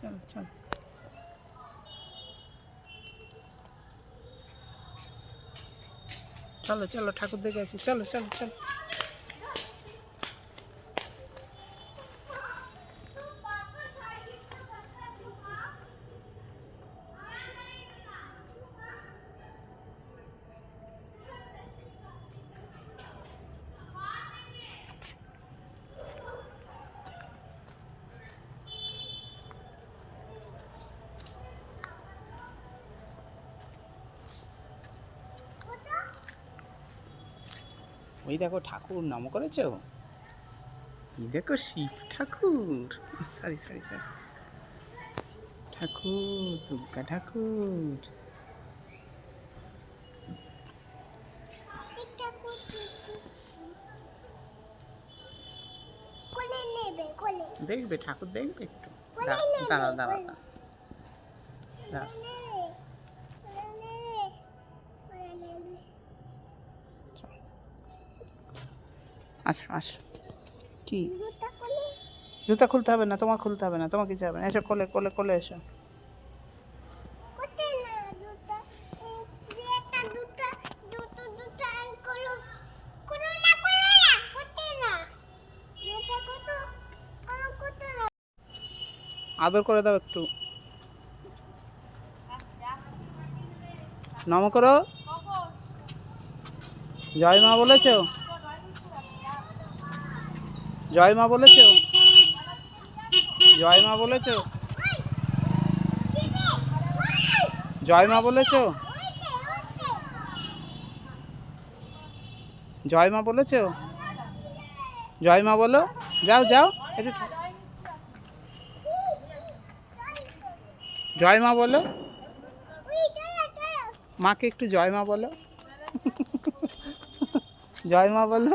চলো চল। চলো চলো ঠাকুর দেখে আসি। চলো চলো চলো। ওই দেখো ঠাকুর নাম করেছ? এই দেখো শিব ঠাকুর। সরি সরি সরি ঠাকুর দুর্গা ঠাকুর। দেখবে ঠাকুর দেখবে একটু। দাঁড়া দাঁড়া নেবে, আসো আসো। কি? জুতা খুলতে হবে না তোমার খুলতে হবে না তোমার কিছু হবে না। এসো কোলে কোলে কোলে এসো। আদর করে দাও একটু। নম করো। জয় মা বলেছ? জয় মা বলেছ? জয় মা বলেছ? জয় মা বলেছ? জয় মা বলেছ? জয় মা বলো। যাও যাও। একটু জয় মা বলো। মাকে একটু জয় মা বলো। জয় মা বলো।